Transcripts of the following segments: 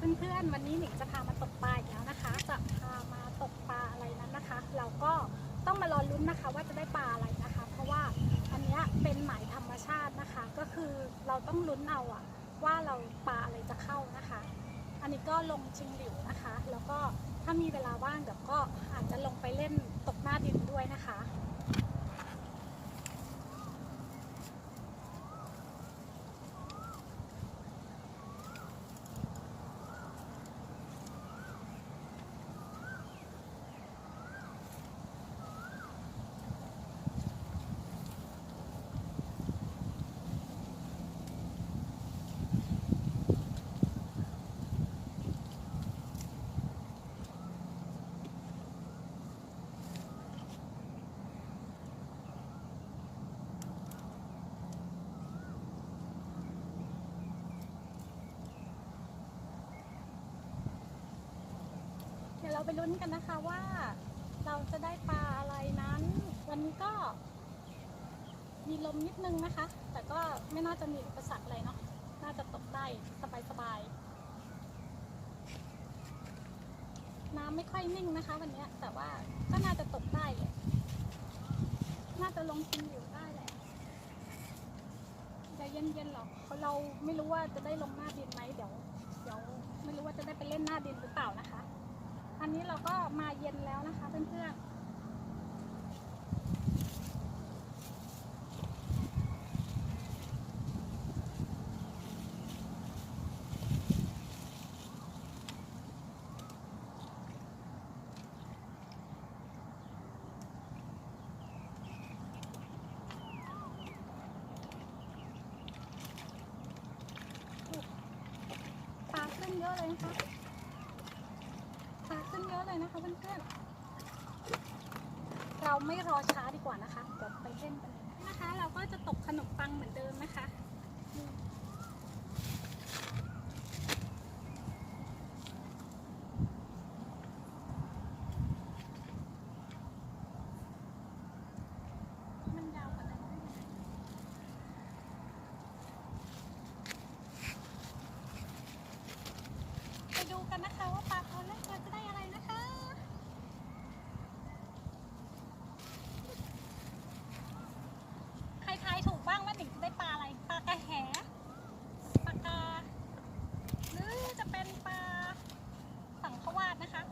เพื่อนๆ วันนี้หนิงจะพามาตกปลาอีกแล้วนะคะ จะพามาตกปลาอะไรนั้นนะคะ เราก็ต้องมารอลุ้นนะคะ ว่าจะได้ปลาอะไรนะคะ เพราะว่าอันนี้เป็นหมายธรรมชาตินะคะ ก็คือเราต้องลุ้นเอาอะว่าเราปลาอะไรจะเข้านะคะ อันนี้ก็ลงชิงหลิวนะคะ แล้วก็ถ้ามีเวลาว่างเดี๋ยวก็อาจจะลงไปเล่นตกหน้าดินด้วยนะคะ เดี๋ยวเรา ไปลุ้นกันนะคะว่า เราจะได้ปลาอะไรนั้น วันนี้ก็ มีลมนิดนึงนะคะ แต่ก็ไม่น่าจะมีอุปสรรคอะไรเนาะน่าจะตกได้สบายๆน้ำไม่ค่อยนิ่งนะคะ วันนี้แต่ว่าก็น่าจะตกได้เลยน่าจะลงกินอยู่ได้แหละจะเย็นๆหรอกเพราะเราไม่รู้ว่าจะได้ลงหน้าดินไหมเดี๋ยวเดี๋ยวไม่รู้ว่าจะได้ไปเล่นหน้าดินหรือเปล่านะคะ อันนี้เราก็มาเย็นแล้วนะคะเพื่อนๆปลาขึ้นเยอะเลยนะคะ เยอะเลยนะคะเพื่อนๆเราไม่รอช้าดีกว่านะคะเดี๋ยวไปเล่นกันเลยนะคะ เราก็จะตกขนมปังเหมือนเดิมนะคะนี่มันยาวกว่านั้นได้ยังไง ไปดูกันนะคะว่าปลาตัวแรกเราจะได้อะไรนะคะ ใครทายถูกบ้างว่าหนิงจะได้ ปลากระแหปลากาหรือจะเป็นปลาสังขวาดนะคะ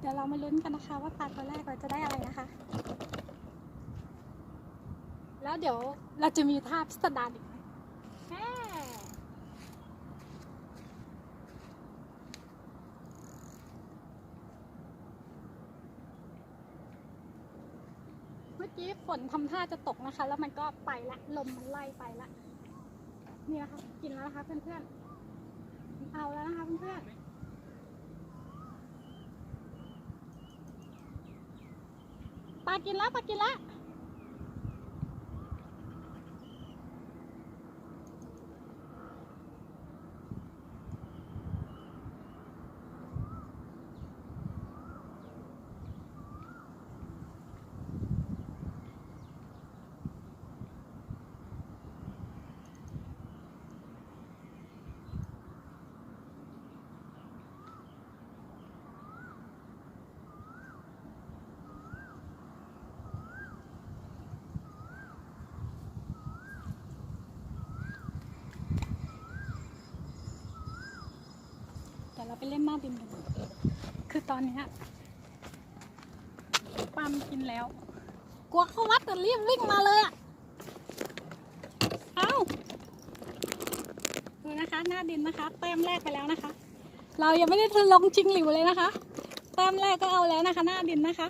เดี๋ยวเรามาลุ้นกันนะคะว่าปลาตัวแรกเราจะได้อะไรนะคะ แล้วเดี๋ยวเราจะมีท่าพิสดารอีกไหมแม่เมื่อ กี้ฝนทำท่าจะตกนะคะ แล้วมันก็ไปละลมมันไล่ไปละนี่นะคะกินแล้วนะคะเพื่อนๆเอาแล้วนะคะเพื่อนๆปลากินแล้วปลากินแล้ว เดี๋ยวเราไปเล่นหน้าดินกันคือตอนเนี้ยปลามันกินแล้ว กลัวเขาวัดแต่รีบวิ่งมาเลยอะ เอาดูนะคะ หน้าดินนะคะแต้มแรกไปแล้วนะคะ เรายังไม่ได้ทะลงชิงหลิวเลยนะคะแต้มแรกก็เอาแล้วนะคะ หน้าดินนะคะ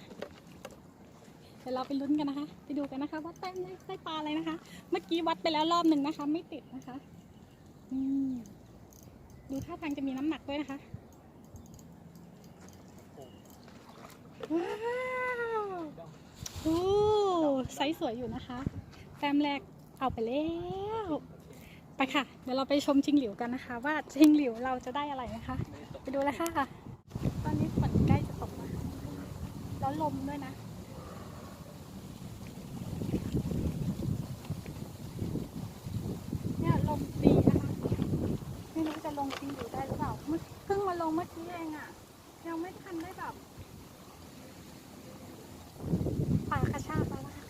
เดี๋ยวเราไปลุ้นกันนะคะ ไปดูกันนะคะ ว่าแต้มแรกได้ปลาอะไรนะคะ เมื่อกี้วัดไปแล้วรอบหนึ่งนะคะ ไม่ติดนะคะอืม ดูท่าทางจะมีน้ำหนักด้วยนะคะ ว้าวโอ้ไซส์สวยอยู่นะคะแต้มแรกเอาไปแล้ว ไปค่ะ เดี๋ยวเราไปชมชิงหลิวกันนะคะ ว่าชิงหลิวเราจะได้อะไรนะคะ ไปดูเลยค่ะ ตอนนี้ฝนใกล้จะตกแล้วลมด้วยนะ เนี่ยลมดีนะคะ ไม่รู้ จะลงจริงอยู่ได้หรือเปล่าเมื่อเพิ่งมาลงเมื่อกี้เองอะ่ะ ยังไม่ทันได้แบบป่ากระชากแล้วนะคะ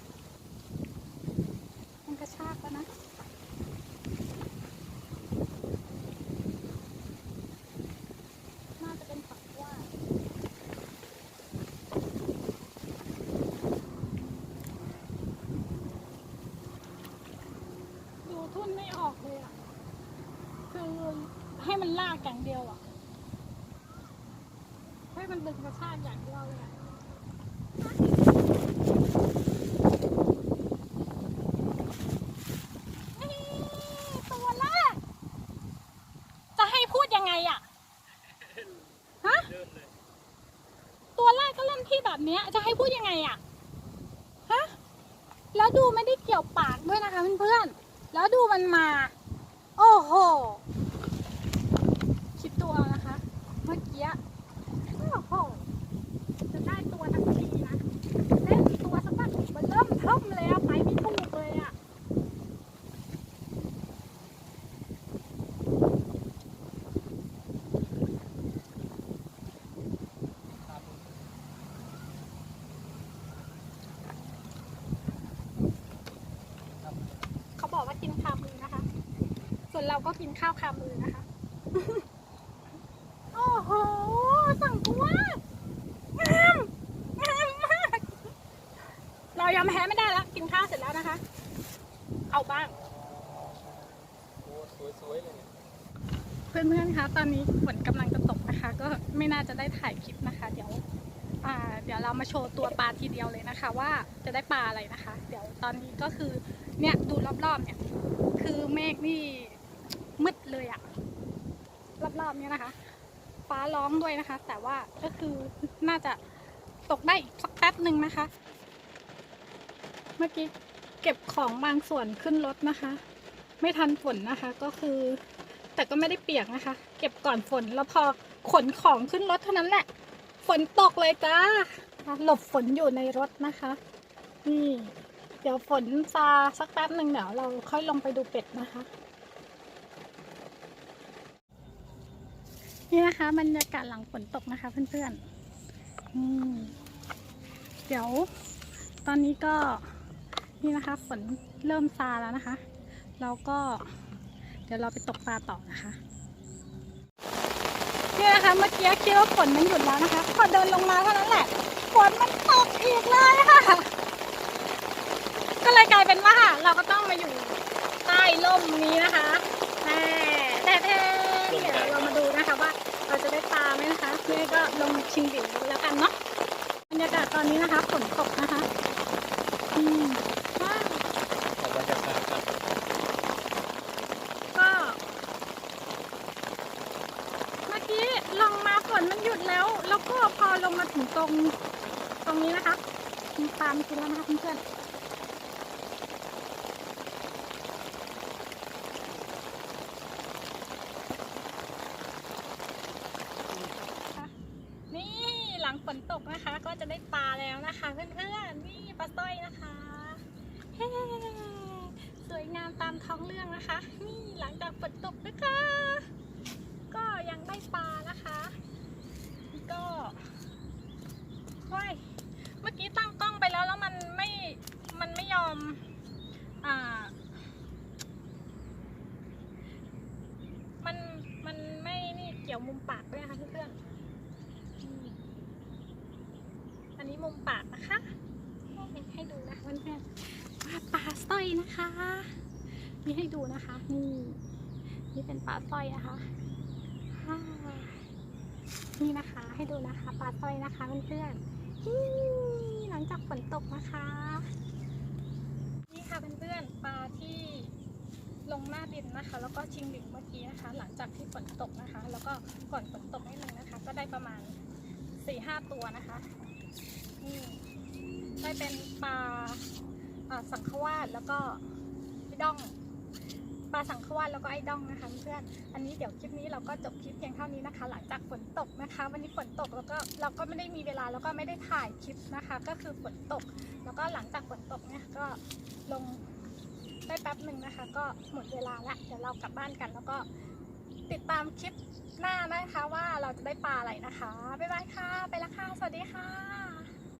มันกระชากแล้วนะ น่าจะเป็นฝักว่า ดูทุ่นไม่ออกเลยอะ คือให้ มันลากอย่างเดียวอะให้มันดึงกระชากอย่างเดียวเลยอะนี่ตัวแรกจะให้พูดยังไงอะ ฮะ ตัวแรกก็เล่นที่แบบเนี้ย จะให้พูดยังไงอะ ฮะ แล้วดูไม่ได้เกี่ยวปากด้วยนะคะเพื่อนๆ แล้วดูมันมา โอ้โห คิดตัวเอานะคะ เมื่อกี้โอ้โหจะได้ตัวทันทีนะเล่นตัวสักพักมันเริ่มเทิมเลยอะไปไม่ถูกเลยอะเขาบอกว่ากินคามือนะคะ ส่วนเราก็กินข้าวคามือนะคะ โอ้โห สั่งกูว่างามงามมาก เรายอมแพ้ไม่ได้แล้วกินข้าวเสร็จแล้วนะคะ เอาบ้างโอ้สวยๆเลยเนี่ยเพื่อนๆคะตอนนี้ฝนกำลังจะตกนะคะ ก็ไม่น่าจะได้ถ่ายคลิปนะคะ เดี๋ยวอ่าเดี๋ยวเรามาโชว์ตัวปลาทีเดียวเลยนะคะ ว่าจะได้ปลาอะไรนะคะ เดี๋ยวตอนนี้ก็คือเนี่ยดูรอบๆเนี่ย คือเมฆนี่มืดเลยอะรอบๆเนี่ยนะคะ ฟ้าร้องด้วยนะคะ แต่ว่าก็คือน่าจะตกได้อีกสักแป๊บหนึ่งนะคะเมื่อกี้เก็บของบางส่วนขึ้นรถนะคะ ไม่ทันฝนนะคะ ก็คือ แต่ก็ไม่ได้เปียกนะคะ เก็บก่อนฝนแล้วพอขนของขึ้นรถเท่านั้นแหละ ฝนตกเลยจ้าหลบฝนอยู่ในรถนะคะ นี่เดี๋ยวฝนซาสักแป๊บหนึ่งเดี๋ยวเราค่อยลงไปดูเป็ดนะคะ นี่นะคะบรรยากาศหลังฝนตกนะคะ เพื่อนๆเดี๋ยว ตอนนี้ก็ นี่นะคะฝนเริ่มซาแล้วนะคะเราก็ เดี๋ยวเราไปตกปลาต่อนะคะนี่นะคะเมื่อกี้คิดว่าฝนมันหยุดแล้วนะคะ พอเดินลงมาเท่านั้นแหละฝนมันตกอีกเลยค่ะ ก็เลยกลายเป็นว่าเราก็ต้องมาอยู่ใต้ร่มนี้นะคะแม่แต่แท้เดี๋ยวเรามาดูนะคะว่าเราจะได้ปลาไหมนะคะนี่ก็ลงชิงดิ่งแล้วกันเนาะบรรยากาศตอนนี้นะคะฝนตกนะคะ อืมว้าว ขอบรรยากาศครับ ก็เมื่อกี้ลงมาฝนมันหยุดแล้ว แล้วก็พอลงมา ถึงตรงตรงนี้นะคะมีปลามากินแล้วนะคะเพื่อนๆนี่หลังฝนตกนะคะ ก็จะได้ปลาแล้วนะคะเพื่อนๆนี่ปลาสร้อยนะคะเฮ้สวยงามตามท้องเรื่องนะคะ นี่หลังจากฝนตกนะคะ ก็ยังได้ปลานะคะ ก็ว้ายเมื่อกี้ตั้งกล้องไปแล้วแล้วมันไม่ มันไม่ยอม อ่า มัน มันไม่นี่เกี่ยวมุมปากด้วยนะคะเพื่อนๆอืมอันนี้มุมปากนะคะ ให้ดูนะคะเพื่อนๆว่าปลาสร้อย นะคะนี่ให้ดูนะคะ นี่ นี่เป็นปลาสร้อยนะคะนี่นะคะให้ดูนะคะปลาสร้อยนะคะเพื่อนๆหลังจากฝนตกนะคะ นี่ค่ะเพื่อนๆปลาที่ลงหน้าดินนะคะ แล้วก็ชิงดิ่งเมื่อกี้นะคะ หลังจากที่ฝนตกนะคะ แล้วก็ก่อนฝนตกนิดนึงนะคะ ก็ได้ประมาณ4ี่ห้าตัวนะคะนี่ได้เป็นปลา สังขวาดแล้วก็พี่ด้องปลาสังขวานแล้วก็ไอ้ดองนะคะเพื่อนอันนี้เดี๋ยวคลิปนี้เราก็จบคลิปเพียงเท่านี้นะคะ หลังจากฝนตกนะคะ วันนี้ฝนตกแล้วก็เราก็ไม่ได้มีเวลาแล้วก็ไม่ได้ถ่ายคลิปนะคะ ก็คือฝนตก แล้วก็หลังจากฝนตกเนี่ยก็ลงได้แป๊บหนึ่งนะคะ ก็หมดเวลาละเดี๋ยวเรากลับบ้านกันแล้วก็ติดตามคลิปหน้านะคะว่าเราจะได้ปลาอะไรนะคะบ๊ายบายค่ะ ไปละค่ะ สวัสดีค่ะ